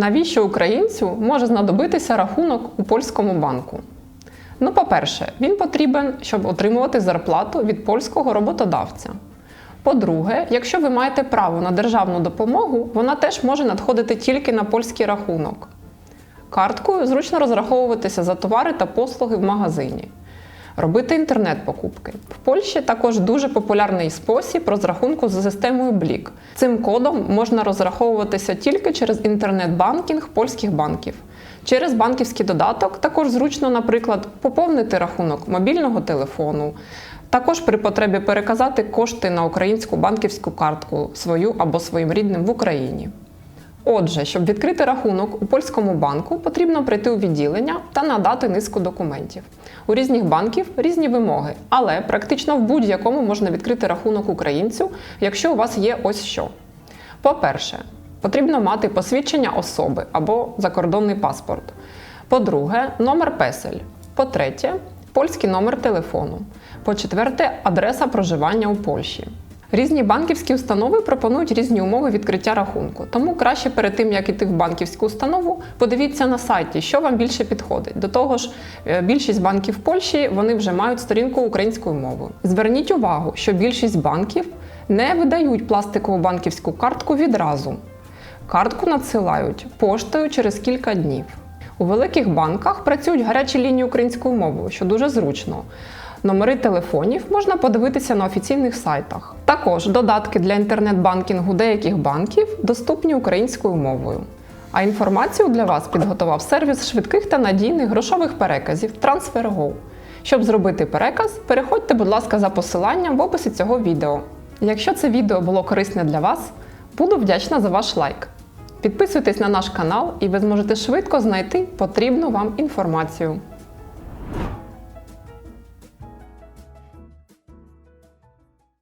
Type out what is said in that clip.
Навіщо українцю може знадобитися рахунок у польському банку? Ну, по-перше, він потрібен, щоб отримувати зарплату від польського роботодавця. По-друге, якщо ви маєте право на державну допомогу, вона теж може надходити тільки на польський рахунок. Карткою зручно розраховуватися за товари та послуги в магазині. Робити інтернет-покупки. В Польщі також дуже популярний спосіб розрахунку за системою Блік. Цим кодом можна розраховуватися тільки через інтернет-банкінг польських банків. Через банківський додаток також зручно, наприклад, поповнити рахунок мобільного телефону. Також при потребі переказати кошти на українську банківську картку свою або своїм рідним в Україні. Отже, щоб відкрити рахунок у польському банку, потрібно прийти у відділення та надати низку документів. У різних банків різні вимоги, але практично в будь-якому можна відкрити рахунок українцю, якщо у вас є ось що. По-перше, потрібно мати посвідчення особи або закордонний паспорт. По-друге, номер песель. По-третє, польський номер телефону. По-четверте, адреса проживання у Польщі. Різні банківські установи пропонують різні умови відкриття рахунку. Тому краще перед тим, як іти в банківську установу, подивіться на сайті, що вам більше підходить. До того ж, е, більшість банків Польщі вони вже мають сторінку українською мовою. Зверніть увагу, що більшість банків не видають пластикову банківську картку відразу. Картку надсилають поштою через кілька днів. У великих банках працюють гарячі лінії українською мовою, що дуже зручно. Номери телефонів можна подивитися на офіційних сайтах. Також додатки для інтернет-банкінгу деяких банків доступні українською мовою. А інформацію для вас підготував сервіс швидких та надійних грошових переказів TransferGo. Щоб зробити переказ, переходьте, будь ласка, за посиланням в описі цього відео. Якщо це відео було корисне для вас, буду вдячна за ваш лайк. Підписуйтесь на наш канал, і ви зможете швидко знайти потрібну вам інформацію.